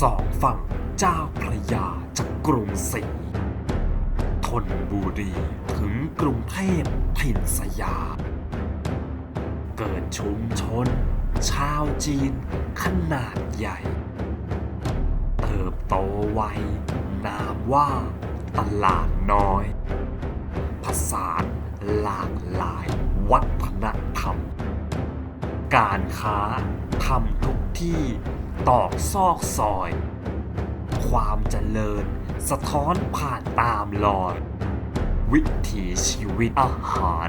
สองฝั่งเจ้าพระยาจากกรุงศรีทนบุรีถึงกรุงเทพถิ่นสยามเกิดชุมชน ชาวจีน ขนาดใหญ่ เติบโตไวนามว่า ตลาดน้อย ผสานหลากหลายวัฒนธรรม การค้าทำทุกที่ ตอกซอกซอย ความเจริญ สะท้อนผ่านตามรอยวิถีชีวิตอาหาร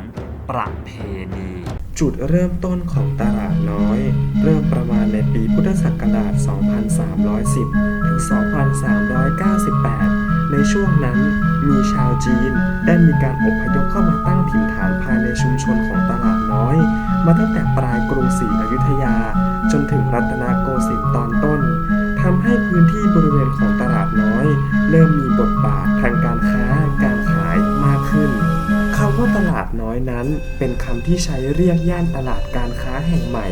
ประเพณี จุดเริ่มต้นของตลาดน้อย เริ่มประมาณในปีพุทธศักราช 2310 ถึง 2398 ในช่วงนั้นมีชาวจีนได้มีการอพยพเข้ามาตั้งถิ่นฐานภายในชุมชนของตลาดน้อย มาตั้งแต่ นั้นเป็นคำที่ใช้เรียกย่านตลาดการค้าแห่งใหม่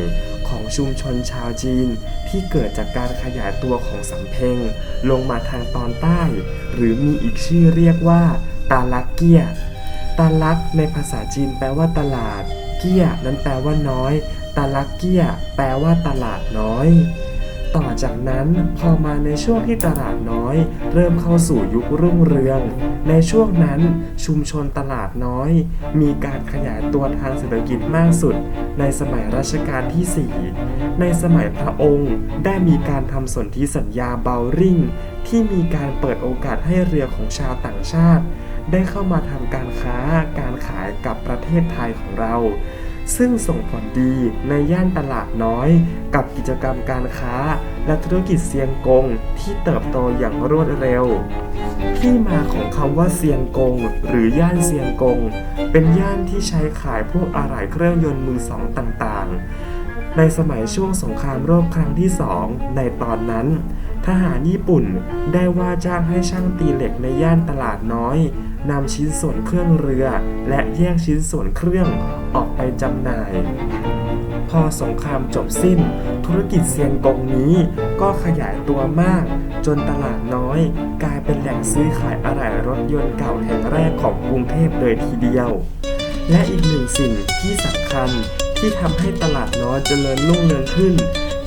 ของชุมชนชาวจีน ที่เกิดจากการขยายตัวของสำเพ็งลงมาทางตอนใต้ หรือมีอีกชื่อเรียกว่าตาลักเกียตาลักในภาษาจีนแปลว่าตลาด เกียนั้นแปลว่าน้อยตาลักเกียแปลว่าตลาดน้อย ต่อจากนั้นพอมาในช่วงที่ตลาดน้อย เริ่มเข้าสู่ยุครุ่งเรือง ในช่วงนั้นชุมชนตลาดน้อย มีการขยายตัวทางเศรษฐกิจมากสุด ในสมัยรัชกาลที่ 4 ในสมัยพระองค์ได้มีการทำสนธิสัญญาเบลริงที่มีการเปิดโอกาสให้เรือของชาวต่างชาติ ได้เข้ามาทำการค้าการขายกับประเทศไทยของเรา ซึ่งส่งผลดีในย่านตลาดน้อย กับกิจกรรมการค้า และธุรกิจเซียงกงที่เติบโตอย่างรวดเร็ว ที่มาของคำว่าเซียงกง หรือย่านเซียงกง เป็นย่านที่ใช้ขายพวกอะไหล่เครื่องยนต์มือสองต่างๆ ในสมัยช่วงสงครามโลกครั้งที่สองในตอนนั้น ทหารญี่ปุ่นได้ว่าจ้างให้ช่างตีเหล็กในย่านตลาดน้อยนำชิ้นส่วนเครื่องเรือ และแยกชิ้นส่วนเครื่องออก จำหน่าย พอสงครามจบสิ้น ธุรกิจเซียงกงนี้ก็ขยายตัวมาก จนตลาดน้อย กลายเป็นแหล่งซื้อขายอะไหล่รถยนต์เก่าแห่งแรกของกรุงเทพเลยทีเดียว และอีกหนึ่งสิ่งที่สำคัญที่ทำให้ตลาดน้อยเจริญรุ่งเรืองขึ้น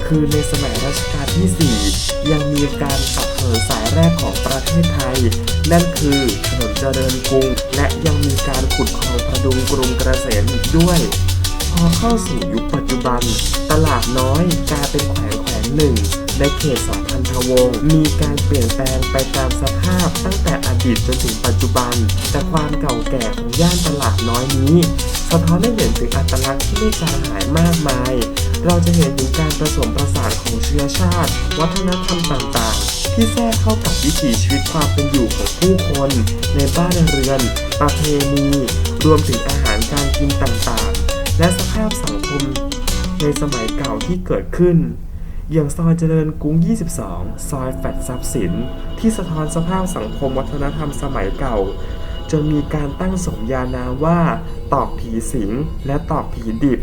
คือในสมัยรัชกาลที่ 4 ยังมีการตัดถนนสายแรกของประเทศไทย นั่นคือถนน เจริญกรุง และยังมีการขุดคลองพดุงกรุงเกษมอีกด้วย พอเข้าสู่ยุคปัจจุบัน ตลาดน้อยกลายเป็นแขวงแขวงหนึ่งในเขตสัมพันธวงศ์มีการเปลี่ยนแปลงไปตามสภาพตั้งแต่อดีตจนถึงปัจจุบัน แต่ความเก่าแก่ของย่านตลาดน้อยนี้ สะท้อนให้เห็นถึงอัตลักษณ์ที่ไม่จางหายมากมาย เราจะเห็นถึงการผสมผสานของเชื้อชาติ วัฒนธรรมต่างๆ ที่แทรกเข้ากับวิถีชีวิตความเป็นอยู่ของผู้คนในบ้านเรือน ประเพณี รวมถึงอาหารการกินต่างๆ และสภาพสังคมในสมัยเก่าที่เกิดขึ้น อย่างซอยเจริญกรุง 22 ซอยแฟดทรัพย์สิน ที่สะท้อนสภาพสังคมวัฒนธรรมสมัยเก่า จนมีการตั้งสมญานามว่า ตอกผีสิง และตอกผีดิบ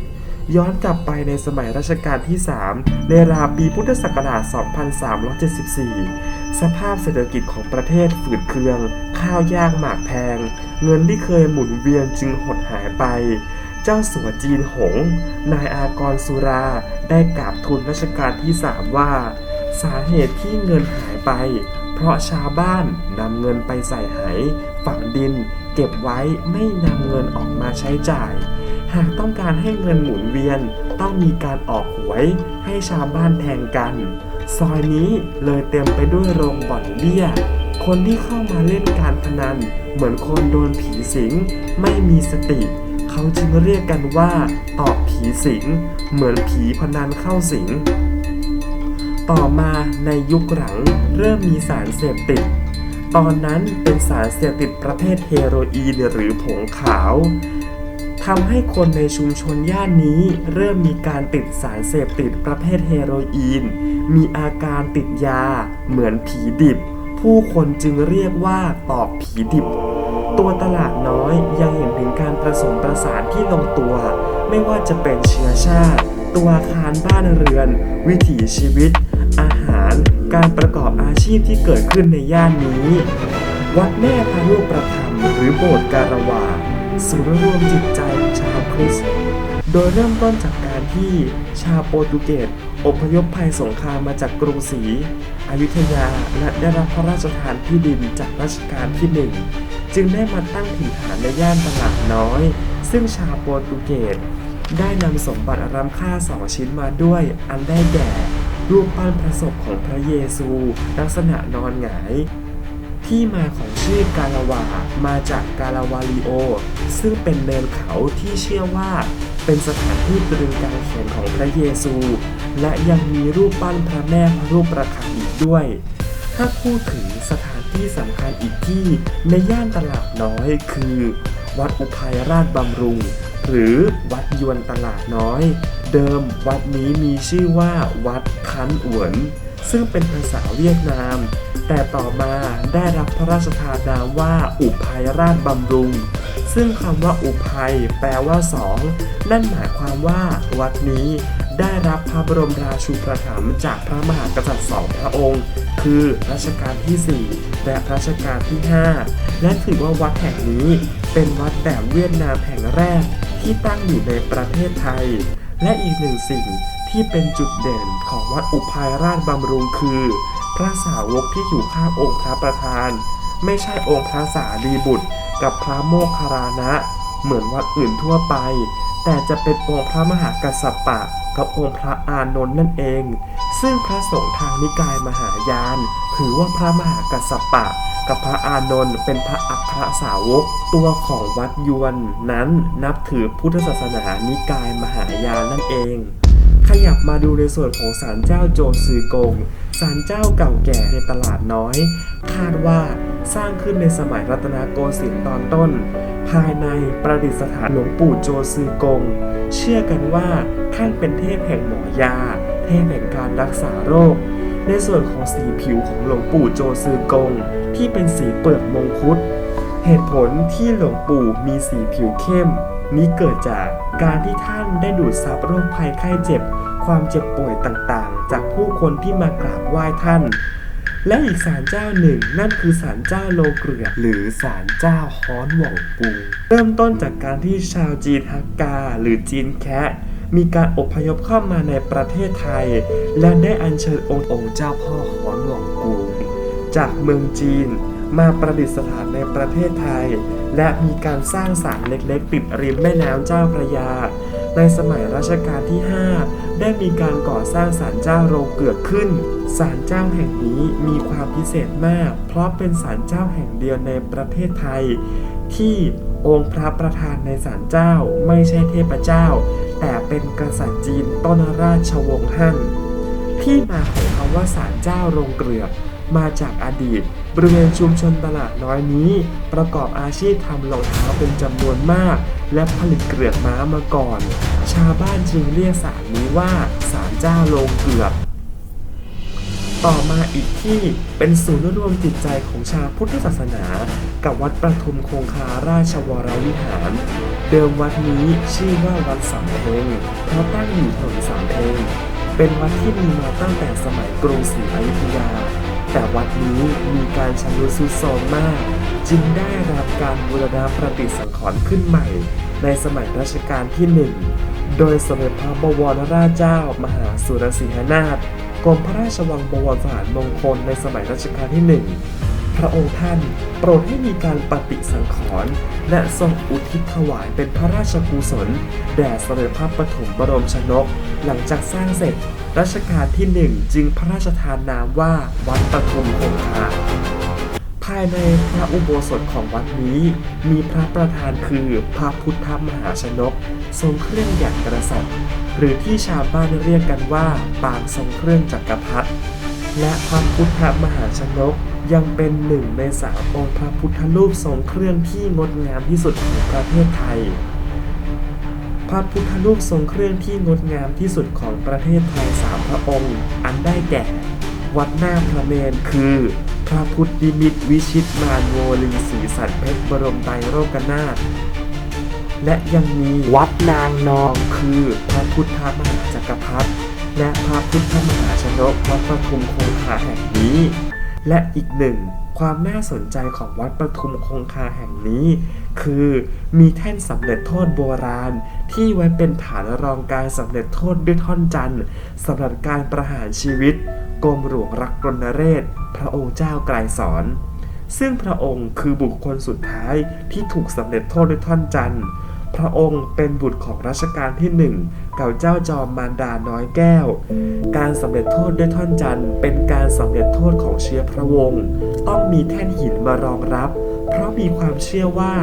ย้อนกลับไปในสมัยรัชกาลที่ 3 ในราวปีพุทธศักราช 2374 สภาพเศรษฐกิจของประเทศฝืดเคือง ข้าวยากหมากแพง เงินที่เคยหมุนเวียนจึงหดหายไป เจ้าสัวจีนหง นายอากรสุราได้กราบทูลรัชกาลที่ 3 ว่า สาเหตุที่เงินหายไป เพราะชาวบ้านนำเงินไปใส่ไหฝังดิน เก็บไว้ไม่นำเงินออกมาใช้จ่าย หากต้องการให้เงินหมุนเวียนต้องมีการออกหวยให้ชาวบ้านแทงกัน ซอยนี้เลยเต็มไปด้วยโรงบ่อนเบี้ย คนที่เข้ามาเล่นการพนัน เหมือนคนโดนผีสิง ไม่มีสติ เขาจึงเรียกกันว่า ตอกผีสิง เหมือนผีพนันเข้าสิง ต่อมาในยุคหลังเริ่มมีสารเสพติดตอนนั้นเป็นสารเสพติดประเภทเฮโรอีนหรือผงขาว ทำให้คนในชุมชนย่านนี้ เริ่มมีการติดสารเสพติดประเภทเฮโรอีน มีอาการติดยา เหมือนผีดิบ ผู้คนจึงเรียกว่าตอกผีดิบ ตัวตลาดน้อยยังเห็นถึงการผสมประสานที่ลงตัว ไม่ว่าจะเป็นเชื้อชาติ ตัวอาคารบ้านเรือน วิถีชีวิต อาหาร การประกอบอาชีพที่เกิดขึ้นในย่านนี้ วัดแม่พระรูปประธรรมหรือโบสถ์การวาศูนย์รวมจิตใจ คริสต์โดยเริ่มต้นจากการที่ชาวโปรตุเกสอพยพภัยสงครามมาจากกรุงศรีอยุธยาและได้รับพระราชทานที่ดินจากรัชกาลที่หนึ่งจึงได้มาตั้งถิ่นฐานในย่านตลาดน้อย ซึ่งชาวโปรตุเกสได้นำสมบัติล้ำค่าสองชิ้นมาด้วย อันได้แก่รูปปั้นพระศพของพระเยซู ลักษณะนอนหงาย ที่มาของชื่อกาลาวามาจากกาลาวาลิโอ ซึ่งเป็นเนินเขาที่เชื่อว่า เป็นสถานที่ตรึงกางเขนของพระเยซู และยังมีรูปปั้นพระแม่พระรูปประคังอีกด้วย ถ้าพูดถึงสถานที่สำคัญอีกที่ในย่านตลาดน้อยคือ วัดอุภัยราชบำรุง หรือวัดยวนตลาดน้อย เดิมวัดนี้มีชื่อว่าวัดคันอวน ซึ่งเป็นภาษาเวียดนาม แต่ต่อมาได้รับพระราชทานนามว่าอุภัยราชบำรุง ซึ่งคำว่าอุภัยแปลว่าสองนั่นหมายความว่าวัดนี้ได้รับพระบรมราชูปถัมภ์จากพระมหากษัตริย์สองพระองค์ คือรัชกาลที่ 4 และรัชกาลที่ 5 และถือว่าวัดแห่งนี้เป็นวัดแบบเวียดนามแห่งแรกที่ตั้งอยู่ในประเทศไทย และอีกหนึ่งสิ่งที่เป็นจุดเด่นของวัดอุภัยราชบำรุงคือ พระสาวกที่อยู่ข้างองค์พระประธาน ไม่ใช่องค์พระสารีบุตร กับพระโมคคัลลานะ เหมือนวัดอื่นทั่วไป แต่จะเป็นองค์พระมหากัสสปะ กับองค์พระอานนท์นั่นเอง ซึ่งพระสงฆ์ทางนิกายมหายาน ถือว่าพระมหากัสสปะ กับพระอานนท์เป็นพระอัครสาวก ตัวของวัดยวนนั้นนับถือพุทธศาสนานิกายมหายานนั่นเองขยับมาดูในส่วนของศาลเจ้าโจซือกง ศาลเจ้าเก่าแก่ในตลาดน้อย คาดว่าสร้างขึ้นในสมัยรัตนโกสินทร์ตอนต้น ภายในประดิษฐานหลวงปู่โจซือกง เชื่อกันว่าท่านเป็นเทพแห่งหมอยา เทพแห่งการรักษาโรค ในส่วนของสีผิวของหลวงปู่โจซือกง ที่เป็นสีเปลือกมงคุดเหตุผลที่หลวงปู่มีสีผิวเข้ม นี้เกิดจากการที่ท่านได้ดูดซับโรคภัยไข้เจ็บ ความเจ็บป่วยต่างๆ จากผู้คนที่มากราบไหว้ท่าน และอีกศาลเจ้าหนึ่งนั่นคือศาลเจ้าโลเกลือหรือศาลเจ้าฮ้อนหว่องปูเริ่มต้นจากการที่ชาวจีนฮักกา หรือจีนแคะมีการอพยพเข้ามาในประเทศไทย และได้อัญเชิญองค์องค์เจ้าพ่อฮ้อนหว่องปูจากเมืองจีนมาประดิษฐานในประเทศไทย และมีการสร้างศาลเล็กๆ ติดริมแม่น้ำเจ้าพระยา ในสมัยรัชกาลที่ 5 ได้มีการก่อสร้างศาลเจ้าโรงเกือกขึ้น ศาลเจ้าแห่งนี้มีความพิเศษมาก เพราะเป็นศาลเจ้าแห่งเดียวในประเทศไทย ที่องค์พระประธานในศาลเจ้าไม่ใช่เทพเจ้า แต่เป็นกษัตริย์จีนต้นราชวงศ์ฮั่น ที่มาของคำว่าศาลเจ้าโรงเกลือกมาจากอดีต บริเวณชุมชนตลาดน้อยนี้ ประกอบอาชีพทำรองเท้าเป็นจำนวนมาก และผลิตเกลือกม้ามาก่อน ชาวบ้านจึงเรียกศาลนี้ว่าศาลเจ้าโรงเกลือกต่อมาอีกที่เป็นศูนย์รวมจิตใจของชาวพุทธศาสนา กับวัดประทุมคงคาราชวรวิหาร เดิมวัดนี้ชื่อว่าวัดสำเพงเพราะตั้งอยู่ถนนสำเพงเป็นวัดที่มีมาตั้งแต่สมัยกรุงศรีอยุธยา แต่วัดนี้มีการชำรุดทรุดโทรมมาก จึงได้รับการบูรณะประติสังขรณ์ขึ้นใหม่ ในสมัยรัชกาลที่หนึ่งโดยสมเด็จพระบวรราชเจ้า มหาสุรสิหนาถกรมพระราชวังบวรสถานมงคลในสมัยรัชกาลที่หนึ่ง ระองค์ท่าน โปรดให้มีการปฏิสังขรณ์และทรงอุทิศถวายเป็นพระราชกุศล แด่สมเด็จพระปฐมบรมชนก หลังจากสร้างเสร็จ รัชกาลที่หนึ่งจึงพระราชทานนามว่าวัดปฐุมคงคาภายในพระอุโบสถของวัดนี้ มีพระประธานคือพระพุทธมหาชนก ทรงเครื่องอย่างกษัตริย์หรือที่ชาวบ้านเรียกกันว่าปางทรงเครื่องจักรพรรดิและพระพุทธมหาชนก ยังเป็นหนึ่งในสามองค์พระพุทธรูปทรงเครื่องที่งดงามที่สุดของประเทศไทย พระพุทธรูปทรงเครื่องที่งดงามที่สุดของประเทศไทยสามพระองค์ อันได้แก่ วัดหน้าพระเมนคือ พระพุทธนิมิตรวิชิตมานโวลีศรีสันเพชรบรมไตรโลกนาถและยังมีวัดนางนองคือพระพุทธมหาจักรพรรดิและพระพุทธมหาชนกวัดประทุมคงคาแห่งนี้ และอีกหนึ่งความน่าสนใจของวัดประทุมคงคาแห่งนี้ คือมีแท่นสำเร็จโทษโบราณ ที่ไว้เป็นฐานรองการสำเร็จโทษด้วยท่อนจันทร์สำหรับการประหารชีวิตกรมหลวงรักรณเรศ พระองค์เจ้าไกลสอนซึ่งพระองค์คือบุคคลสุดท้ายที่ถูกสำเร็จโทษด้วยท่อนจันทร์ พระองค์เป็นบุตรของรัชกาลที่หนึ่งกับเจ้าจอมมารดาน้อยแก้ว การสำเร็จโทษด้วยท่อนจันทร์เป็นการสำเร็จโทษของเชื้อพระวงศ์ต้องมีแท่นหินมารองรับ เพราะมีความเชื่อว่า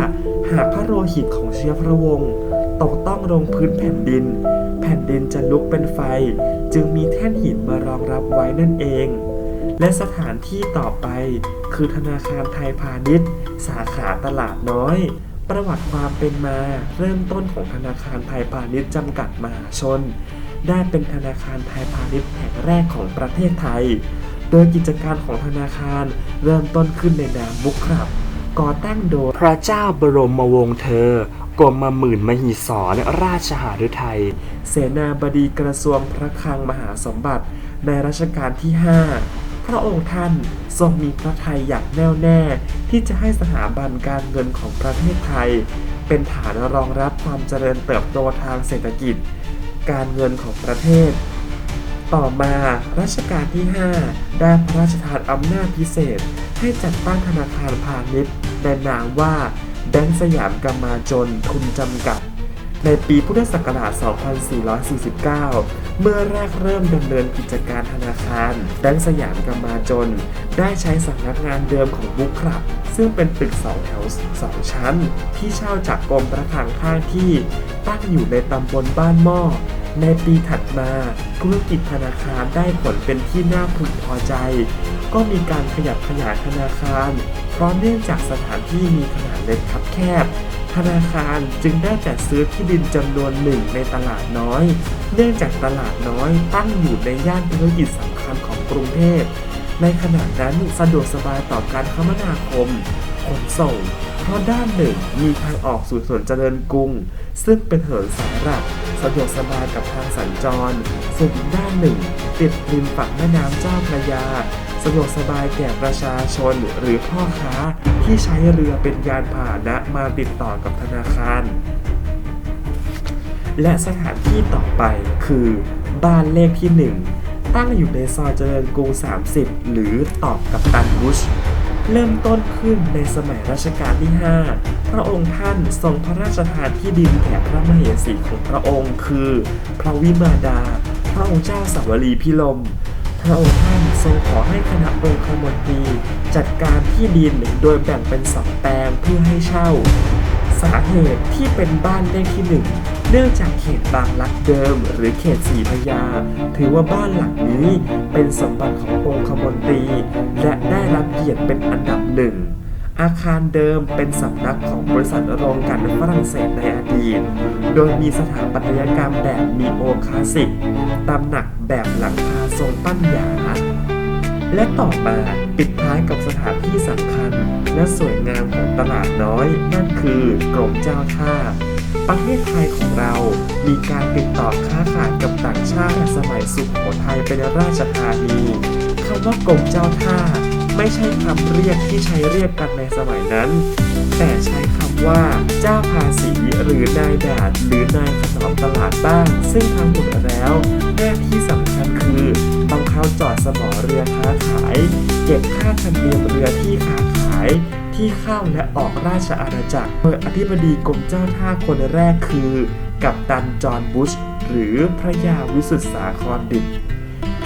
หากพระโลหิตของเชื้อพระวงศ์ตกต้องลงพื้นแผ่นดิน แผ่นดินจะลุกเป็นไฟ จึงมีแท่นหินมารองรับไว้นั่นเองและสถานที่ต่อไปคือธนาคารไทยพาณิชย์ สาขาตลาดน้อย ประวัติความเป็นมาเริ่มต้นของธนาคารไทยพาณิชย์จำกัดมหาชน ได้เป็นธนาคารไทยพาณิชย์แห่งแรกของประเทศไทย โดยกิจการของธนาคารเริ่มต้นขึ้นในนามมุกครับ ก่อตั้งโดยพระเจ้าบรมวงศ์เธอกรมหมื่นมหิศรราชหฤทัย เสนาบดีกระทรวงพระคลังมหาสมบัติในรัชกาลที่ 5 ระองค์ท่านทรงมีพระทัยอย่างแน่วแน่ ที่จะให้สถาบันการเงินของประเทศไทย เป็นฐานรองรับความเจริญเติบโตทางเศรษฐกิจ การเงินของประเทศ ต่อมารัชกาลที่ 5 ได้พระราชทานอำนาจพิเศษ ให้จัดตั้งธนาคารพาณิชย์ในนามว่าแบงก์สยามกำมาจนทุนจำกัด ในปีพุทธศักราช 2449 เมื่อแรกเริ่มดำเนินกิจการธนาคารแบงก์สยามกำมาจน ได้ใช้สำนักงานเดิมของบุ๊คครับ ซึ่งเป็นตึกสองแถวสองชั้น ที่เช่าจากกรมประคังข้างที่ตั้งอยู่ในตำบลบ้านหม้อในปีถัดมาธุรกิจธนาคารได้ผลเป็นที่น่าพึงพอใจ ก็มีการขยับขยายธนาคาร เพราะเนื่องจากสถานที่มีขนาดเล็กคับแคบ ธนาคารจึงได้จัดซื้อที่ดินจำนวนหนึ่งในตลาดน้อย เนื่องจากตลาดน้อยตั้งอยู่ในย่านธุรกิจสำคัญของกรุงเทพ ในขณะนั้นสะดวกสบายต่อการคมนาคม ขนส่ง เพราะด้านหนึ่งมีทางออกสู่ถนนเจริญกรุง ซึ่งเป็นถนนสายหลักสะดวกสบายกับทางสัญจร ส่วนด้านหนึ่ง ติดริมฝั่งแม่น้ำเจ้าพระยา สะดวกสบายแก่ประชาชนหรือพ่อค้า ที่ใช้เรือเป็นยานพาหนะมาติดต่อกับธนาคาร และสถานที่ต่อไปคือบ้านเลขที่ 1 ตั้งอยู่ในซอยเจริญกรุง 30 หรือตอบกับตันบุชเริ่มต้นขึ้นในสมัยรัชกาลที่ 5 พระองค์ท่านทรงพระราชทานที่ดินแก่พระมเหสีของพระองค์คือ พระวิมาดา พระองค์เจ้าสาวรีพิลม พระองค์ท่านทรงขอให้คณะองคมนตรีจัดการที่ดินโดยแบ่งเป็นสองแปลงเพื่อให้เช่า สาเหตุที่เป็นบ้านเลขที่หนึ่งเนื่องจากเขตบางรักเดิม หรือเขตสีพระยา ถือว่าบ้านหลังนี้เป็นสมบัติขององคมนตรี และได้รับเกียรติเป็นอันดับหนึ่งอาคารเดิมเป็นสำนักของบริษัทโรงกลั่นฝรั่งเศสในอดีต โดยมีสถาปัตยกรรมแบบนีโอคลาสสิก ตำหนักแบบหลังคา ทรงตั้นหยา และต่อมาปิดท้ายกับสถานที่สำคัญ และสวยงามของตลาดน้อย นั่นคือกรมเจ้าท่า ประเทศไทยของเรามีการติดต่อค้าขายกับต่างชาติสมัยสุขโขทัยเป็นราชธานีคำว่ากรมเจ้าท่า ไม่ใช่คำเรียกที่ใช้เรียกกันในสมัยนั้น แต่ใช้คำว่า เจ้าภาษีหรือนายดานหรือนายขนอมตลาดบ้าง ซึ่งทั้งหมดแล้วหน้าที่สำคัญคือต้องเข้าจอดสมอเรือค้าขาย เก็บค่าธรรมเนียมเรือที่ค้าขายที่เข้าและออกราชอาณาจักรโดยอธิบดีกรมเจ้าท่าคนแรกคือ กัปตันจอห์นบุชหรือพระยาวิสุทธสาครดิต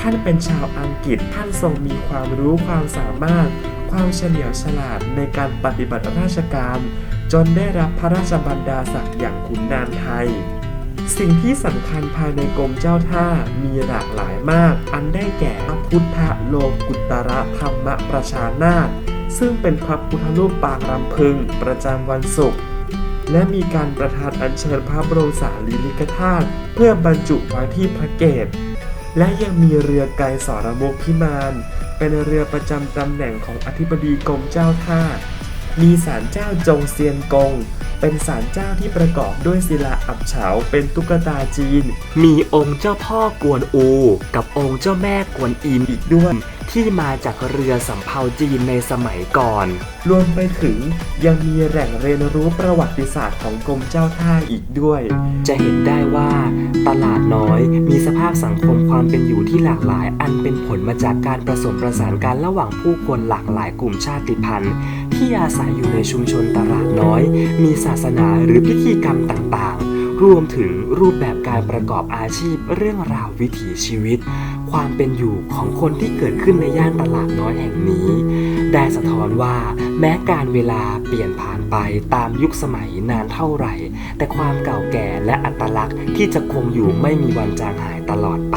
ท่านเป็นชาวอังกฤษ ท่านทรงมีความรู้ความสามารถ ความเฉลียวฉลาดในการปฏิบัติราชการ จนได้รับพระราชบัญดาศักดิ์อย่างขุนนางไทย สิ่งที่สำคัญภายในกรมเจ้าท่ามีหลากหลายมาก อันได้แก่พระพุทธโลกุตระธรรมประชานาถซึ่งเป็นพระพุทธรูปปางรำพึงประจำวันศุกร์และมีการประทานอัญเชิญพระบรมสารีริกธาตุเพื่อบรรจุไว้ที่พระเกศ และยังมีเรือไกรสรมกพิมาน เป็นเรือประจำตำแหน่งของอธิบดีกรมเจ้าท่า มีศาลเจ้าจงเซียนกง เป็นศาลเจ้าที่ประกอบด้วยศิลาอับเฉาเป็นตุ๊กตาจีน มีองค์เจ้าพ่อกวนอู กับองค์เจ้าแม่กวนอิมอีกด้วย ที่มาจากเรือสำเภาจีนในสมัยก่อน รวมไปถึงยังมีแหล่งเรียนรู้ประวัติศาสตร์ของกรมเจ้าท่าอีกด้วย จะเห็นได้ว่า ตลาดน้อยมีสภาพสังคมความเป็นอยู่ที่หลากหลาย อันเป็นผลมาจากการผสมประสานกันระหว่างผู้คนหลากหลายกลุ่มชาติพันธุ์ ที่อาศัยอยู่ในชุมชนตลาดน้อย มีศาสนาหรือพิธีกรรมต่างๆ รวมถึงรูปแบบการประกอบอาชีพเรื่องราววิถีชีวิต ความเป็นอยู่ของคนที่เกิดขึ้นในย่านตลาดน้อยแห่งนี้ ได้สะท้อนว่าแม้การเวลาเปลี่ยนผ่านไปตามยุคสมัยนานเท่าไหร่ แต่ความเก่าแก่และอัตลักษณ์ที่จะคงอยู่ไม่มีวันจางหายตลอดไป